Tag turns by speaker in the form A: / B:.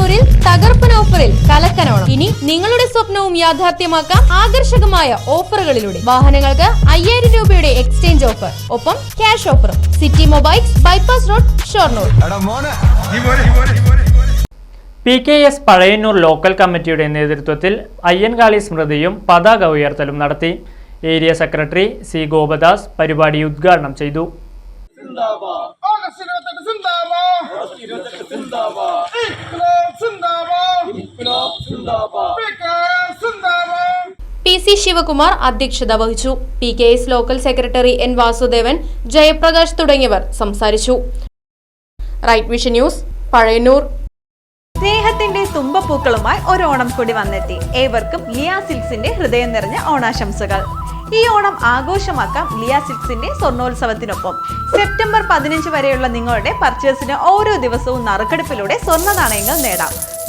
A: പഴയന്നൂരിൽ തകർപ്പൻ ഓഫറിൽ കലക്കനോണം. ഇനി നിങ്ങളുടെ സ്വപ്നവും യാഥാർത്ഥ്യമാക്കാം ആകർഷകമായ ഓഫറുകളിലൂടെ. വാഹനങ്ങൾക്ക് അയ്യായിരം രൂപയുടെ എക്സ്ചേഞ്ച് ഓഫർ. ഒപ്പം ക്യാഷ് ഓഫറും. City mobiles bypass road Shoranur.
B: P K S Pazhayannur local കമ്മിറ്റിയുടെ നേതൃത്വത്തിൽ അയ്യൻകാളി സ്മൃതിയും പതാക ഉയർത്തലും നടത്തി. ഏരിയ സെക്രട്ടറി സി ഗോപദാസ് പരിപാടി ഉദ്ഘാടനം ചെയ്തു.
A: പി സി ശിവകുമാർ അധ്യക്ഷത വഹിച്ചു. P K S local secretary N Vasudevan Jayaprakash തുടങ്ങിയവർ സംസാരിച്ചു. Right vision news Pazhayannur.
C: സ്നേഹത്തിന്റെ തുമ്പപ്പൂക്കളുമായി ഒരു ഓണം കൂടി വന്നെത്തി. ഏവർക്കും ലിയാ സിൽക്സിന്റെ ഹൃദയം നിറഞ്ഞ ഓണാശംസകൾ. ഈ ഓണം ആഘോഷമാക്കാം ലിയ സിൽസിന്റെ സ്വർണോത്സവത്തിനൊപ്പം. സെപ്റ്റംബർ പതിനഞ്ച് വരെയുള്ള നിങ്ങളുടെ പർച്ചേസിന് ഓരോ ദിവസവും നറുക്കെടുപ്പിലൂടെ സ്വർണ നാണയങ്ങൾ നേടാം.